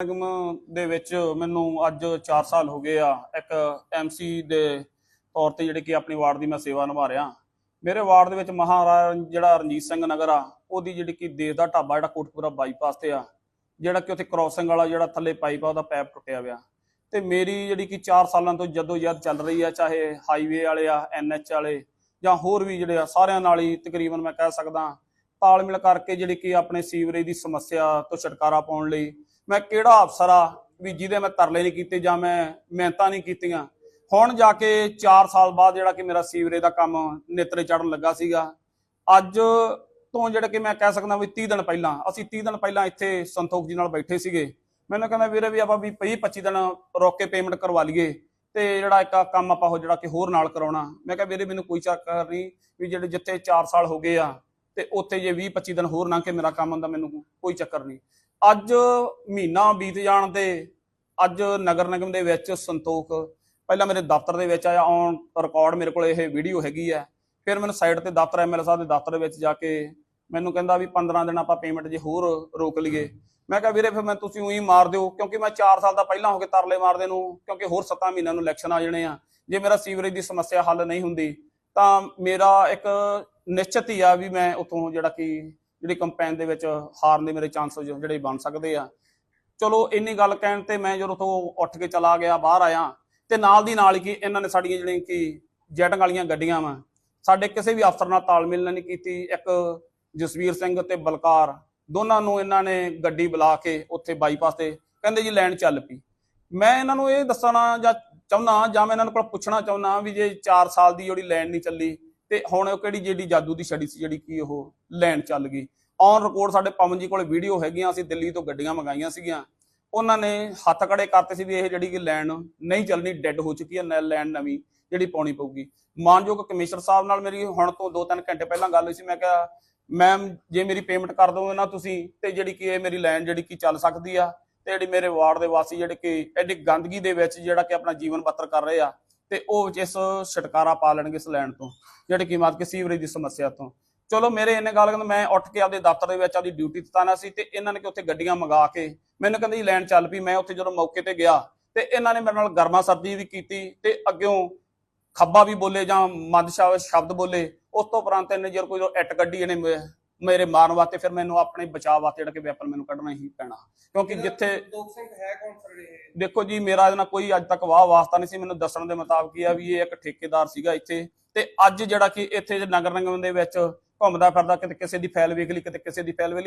ਨਿਗਮ ਦੇ ਵਿੱਚ ਮੈਨੂੰ ਅੱਜ 4 ਸਾਲ ਹੋ ਗਏ ਆ, ਇੱਕ ਐਮਸੀ ਦੇ ਤੌਰ ਤੇ ਜਿਹੜੇ ਕਿ ਆਪਣੀ ਵਾਰਡ ਦੀ ਮੈਂ ਸੇਵਾ ਨਿਭਾ ਰਿਹਾ। ਮੇਰੇ ਵਾਰਡ ਦੇ ਵਿੱਚ ਮਹਾਰਾਜ ਜਿਹੜਾ ਰਣਜੀਤ ਸਿੰਘ ਨਗਰ ਆ, ਉਹਦੀ ਜਿਹੜੀ ਕਿ ਦੇਸ਼ ਦਾ ਢਾਬਾ ਜਿਹੜਾ ਕੋਟਪੁਰਾ ਬਾਈਪਾਸ ਤੇ ਆ, ਜਿਹੜਾ ਕਿ ਉੱਥੇ ਕ੍ਰਾਸਿੰਗ ਵਾਲਾ ਜਿਹੜਾ ਥੱਲੇ ਪਾਈਪ ਆ, ਉਹਦਾ ਪੈਪ ਟੁੱਟਿਆ ਹੋਇਆ ਤੇ ਮੇਰੀ ਜਿਹੜੀ ਕਿ 4 ਸਾਲਾਂ ਤੋਂ ਜਦੋਂ ਜਦ ਚੱਲ ਰਹੀ ਆ, ਚਾਹੇ ਹਾਈਵੇ ਵਾਲੇ ਆ ਐਨਐਚ ਵਾਲੇ ਜਾਂ ਹੋਰ ਵੀ ਜਿਹੜੇ ਆ, ਸਾਰਿਆਂ ਨਾਲ ਹੀ ਤਕਰੀਬਨ ਮੈਂ ਕਹਿ ਸਕਦਾ ਤਾਲਮੇਲ ਕਰਕੇ ਜਿਹੜੀ ਕਿ ਆਪਣੇ ਸੀਵਰੇਜ ਦੀ ਸਮੱਸਿਆ ਤੋਂ ਛੁਟਕਾਰਾ ਪਾਉਣ ਲਈ ਮੈਂ ਕਿਹੜਾ ਅਫਸਰ ਆ ਵੀ ਜਿਹਦੇ ਮੈਂ ਤਰਲੇ ਨਹੀਂ ਕੀਤੇ ਜਾਂ ਮੈਂ ਮਿਹਨਤਾਂ ਨਹੀਂ ਕੀਤੀਆਂ। ਹੁਣ ਜਾ ਕੇ 4 ਸਾਲ ਬਾਅਦ ਜਿਹੜਾ ਕਿ ਮੇਰਾ ਸੀਵਰੇਜ ਦਾ ਕੰਮ ਨੇਤਰੇ ਚੜਨ ਲੱਗਾ ਸੀਗਾ। ਅੱਜ ਤੋਂ ਜਿਹੜਾ ਕਿ ਮੈਂ ਕਹਿ ਸਕਦਾ ਵੀ 30 ਦਿਨ ਪਹਿਲਾਂ, ਅਸੀਂ 30 ਦਿਨ ਪਹਿਲਾਂ ਇੱਥੇ ਸੰਤੋਖ ਜੀ ਨਾਲ ਬੈਠੇ ਸੀਗੇ। ਮੈਨੂੰ ਕਹਿੰਦਾ, ਵੀਰੇ ਵੀ ਆਪਾਂ ਵੀ 20 25 ਦਿਨ ਰੋਕ ਕੇ ਪੇਮੈਂਟ ਕਰਵਾ ਲਈਏ ਤੇ ਜਿਹੜਾ ਇੱਕ ਕੰਮ ਆਪਾਂ ਉਹ ਜਿਹੜਾ ਕਿ ਹੋਰ ਨਾਲ ਕਰਾਉਣਾ। ਮੈਂ ਕਿਹਾ, ਵੀਰੇ ਮੈਨੂੰ ਕੋਈ ਚੱਕਰ ਨਹੀਂ ਵੀ ਜਿਹੜੇ ਜਿੱਥੇ 4 ਸਾਲ ਹੋ ਗਏ ਆ ਤੇ ਉੱਥੇ ਜੇ 20 25 ਦਿਨ ਹੋਰ ਲੰਘ ਕੇ ਮੇਰਾ ਕੰਮ ਹੁੰਦਾ, ਮੈਨੂੰ ਕੋਈ ਚੱਕਰ ਨਹੀਂ। ਅੱਜ ਮਹੀਨਾ ਬੀਤ ਜਾਣ ਤੇ ਅੱਜ ਨਗਰ ਨਿਗਮ ਦੇ ਵਿੱਚ ਸੰਤੋਖ, ਪਹਿਲਾਂ ਮੇਰੇ ਦਫ਼ਤਰ ਦੇ ਵਿੱਚ ਆਇਆ ਔਨ ਰਿਕਾਰਡ ਮੇਰੇ ਕੋਲ ਇਹ ਵੀਡੀਓ ਹੈਗੀ ਆ। ਫਿਰ ਮੈਨੂੰ ਸਾਈਟ ਤੇ ਦਫ਼ਤਰ ਐਮਐਲ ਸਾਹਿਬ ਦੇ ਦਫ਼ਤਰ ਦੇ ਵਿੱਚ ਜਾ ਕੇ ਮੈਨੂੰ ਕਹਿੰਦਾ ਵੀ 15 ਦਿਨ ਆਪਾਂ ਪੇਮੈਂਟ ਜੇ ਹੋਰ ਰੋਕ ਲਈਏ। ਮੈਂ ਕਿਹਾ, ਵੀਰੇ, ਫਿਰ ਮੈਂ ਤੁਸੀਂ ਉਹੀ ਮਾਰ ਦਿਓ, ਕਿਉਂਕਿ ਮੈਂ 4 ਸਾਲ ਦਾ ਪਹਿਲਾਂ ਹੋ ਕੇ ਤਰਲੇ ਮਾਰਦੇ ਨੂੰ, ਕਿਉਂਕਿ ਹੋਰ 7 ਮਹੀਨਿਆਂ ਨੂੰ ਇਲੈਕਸ਼ਨ ਆ ਜਾਣੇ ਆ। ਜੇ ਮੇਰਾ ਸੀਵਰੇਜ ਦੀ ਸਮੱਸਿਆ ਹੱਲ ਨਹੀਂ ਹੁੰਦੀ ਤਾਂ ਮੇਰਾ ਇੱਕ ਨਿਸ਼ਚਿਤ ਹੀ ਆ ਵੀ ਮੈਂ ਉਥੋਂ ਜਿਹੜਾ ਕਿ ਜਿਹੜੀ ਕੰਪੇਨ ਦੇ ਵਿੱਚ ਹਾਰਨ ਦੇ ਮੇਰੇ ਚਾਂਸ ਜਿਹੜੇ ਬਣ ਸਕਦੇ ਆ। ਚਲੋ, ਇੰਨੀ ਗੱਲ ਕਹਿਣ ਤੇ ਮੈਂ ਜਦੋਂ ਤੋਂ ਉੱਠ ਕੇ ਚਲਾ ਗਿਆ, ਬਾਹਰ ਆਇਆ, ਤੇ ਨਾਲ ਦੀ ਨਾਲ ਕਿ ਇਹਨਾਂ ਨੇ ਸਾਡੀਆਂ ਜਿਹੜੀਆਂ ਕਿ ਜੈਟਿੰਗ ਵਾਲੀਆਂ ਗੱਡੀਆਂ ਵਾ, ਸਾਡੇ ਕਿਸੇ ਵੀ ਅਫਸਰ ਨਾਲ ਤਾਲਮੇਲ ਨਹੀਂ ਕੀਤੀ। ਇੱਕ ਜਸਵੀਰ ਸਿੰਘ ਤੇ ਬਲਕਾਰ, ਦੋਨਾਂ ਨੂੰ ਇਹਨਾਂ ਨੇ ਗੱਡੀ ਬੁਲਾ ਕੇ ਉੱਥੇ ਬਾਈਪਾਸ ਤੇ ਕਹਿੰਦੇ ਜੀ, ਲੈਣ ਚੱਲ ਪਈ। ਮੈਂ ਇਹਨਾਂ ਨੂੰ ਇਹ ਦੱਸਣਾ ਜਾਂ ਚਾਹੁੰਦਾ ਜਾਂ ਮੈਂ ਇਹਨਾਂ ਕੋਲ ਪੁੱਛਣਾ ਚਾਹੁੰਦਾ ਵੀ ਜੇ 4 ਸਾਲ ਦੀ ਜਿਹੜੀ ਲੈਣ ਨਹੀਂ ਚੱਲੀ, ਤੇ ਹੁਣ ਉਹ ਕਿਹੜੀ ਜਿਹੜੀ ਜਾਦੂ ਦੀ ਛੜੀ ਸੀ ਜਿਹੜੀ ਕੀ ਉਹ ਲੈਣ ਚੱਲ ਗਈ। ਔਨ ਰਿਕਾਰਡ ਸਾਡੇ ਪਵਨ ਜੀ ਕੋਲ ਵੀਡੀਓ ਹੈਗੀਆਂ, ਅਸੀਂ ਦਿੱਲੀ ਤੋਂ ਗੱਡੀਆਂ ਮੰਗਾਈਆਂ ਸੀਗੀਆਂ। ਉਹਨਾਂ ਨੇ ਹੱਥ ਖੜੇ ਕਰਤੇ ਸੀ ਵੀ ਇਹ ਜਿਹੜੀ ਕਿ ਲੈਣ ਨਹੀਂ ਚੱਲਣੀ ਡੈੱਡ ਹੋ ਚੁੱਕੀ ਹੈ, ਨ- ਲੈਣ ਨਵੀਂ ਜਿਹੜੀ ਪਾਉਣੀ ਪਊਗੀ। ਮਾਨਯੋਗ ਕਮਿਸ਼ਨਰ ਸਾਹਿਬ ਨਾਲ ਮੇਰੀ ਹੁਣ ਤੋਂ 2-3 ਘੰਟੇ ਪਹਿਲਾਂ ਗੱਲ ਹੋਈ ਸੀ, ਮੈਂ ਕਿਹਾ ਮੈਮ ਜੇ ਮੇਰੀ ਪੇਮੈਂਟ ਕਰ ਦੋਗੇ ਨਾ ਤੁਸੀਂ, ਤੇ ਜਿਹੜੀ ਕਿ ਇਹ ਮੇਰੀ ਲੈਣ ਜਿਹੜੀ ਕਿ ਚੱਲ ਸਕਦੀ ਆ ਤੇ ਜਿਹੜੀ ਮੇਰੇ ਵਾਰਡ ਦੇ ਵਾਸੀ ਜਿਹੜੇ ਕਿ ਐਡੀ ਗੰਦਗੀ ਦੇ ਵਿੱਚ ਜਿਹੜਾ ਕਿ ਆਪਣਾ ਜੀਵਨ ਬਤਰ ਕਰ ਰਹੇ ਆ, ਤੇ ਉਹ ਇਸ ਛਟਕਾਰਾ ਪਾ ਲੈਣਗੇ ਇਸ ਲੈਣ ਤੋਂ, ਜਿਹੜੇ ਕਿ ਮਾਰ ਕੇ ਸੀਵਰੇਜ ਦੀ ਸਮੱਸਿਆ ਤੋਂ। ਚਲੋ ਮੇਰੇ ਇਹਨੇ ਗੱਲ ਕਹਿੰਦੇ ਮੈਂ ਉੱਠ ਕੇ ਆਪਦੇ ਦਫ਼ਤਰ ਦੇ ਵਿੱਚ ਆਪਦੀ ਡਿਊਟੀ ਤਤਾਨਾ ਸੀ ਤੇ ਇਹਨਾਂ ਨੇ ਕਿ ਉੱਥੇ ਗੱਡੀਆਂ ਮੰਗਾ ਕੇ ਮੈਨੂੰ ਕਹਿੰਦੇ ਲੈਣ ਚੱਲ ਪਈ, ਮੈਂ ਉੱਥੇ ਜਦੋਂ ਮੌਕੇ ਤੇ ਗਿਆ ਤੇ ਇਹਨਾਂ ਨੇ ਮੇਰੇ ਨਾਲ ਗਰਮਾ ਸਰਦੀ ਵੀ ਕੀਤੀ ਤੇ ਅੱਗਿਓਂ ਖੱਬਾ ਵੀ ਬੋਲੇ ਜਾਂ ਮਦਸ਼ਾ ਸ਼ਬਦ ਬੋਲੇ, ਉਸ ਤੋਂ ਉਪਰੰਤ ਇਹਨੇ ਜਰ ਕੋਈ ਇੱਟ ਗੱਡੀ ਇਹਨੇ ਮੇਰੇ ਮਾਰਨ ਵਾਸਤੇ ਫਿਰ ਮੈਨੂੰ ਆਪਣੇ ਬਚਾਅ ਵਾਸਤੇ ਜਿਹੜਾ ਕਿ ਵੈਪਨ ਮੈਨੂੰ ਕੱਢਣਾ ਹੀ ਪੈਣਾ। ਕਿਉਂਕਿ ਜਿੱਥੇ ਦੋਖ ਸਿੰਘ ਹੈ ਕੌਣ ਸਰ ਇਹ? ਦੇਖੋ ਜੀ ਮੇਰਾ ਇਹਦੇ ਨਾਲ ਕੋਈ ਅੱਜ ਤੱਕ ਵਾਹ ਵਾਸਤਾ ਨਹੀਂ ਸੀ। ਮੈਨੂੰ ਦੱਸਣ ਦੇ ਮੁਤਾਬਕ ਹੀ ਆ ਵੀ ਇਹ ਇੱਕ ਠੇਕੇਦਾਰ ਸੀਗਾ ਇੱਥੇ। ਤੇ ਅੱਜ ਜਿਹੜਾ ਕਿ ਇੱਥੇ ਨਗਰ ਨਿਗਮ ਦੇ ਵਿੱਚ ਘੁੰਮਦਾ ਫਿਰਦਾ ਕਿਤੇ ਕਿਸੇ ਦੀ ਫਾਈਲ ਵੇਖ ਲਈ ਕਿਤੇ ਕਿਸੇ ਦੀ ਫਾਈਲ ਵੇਖ ਲਈ।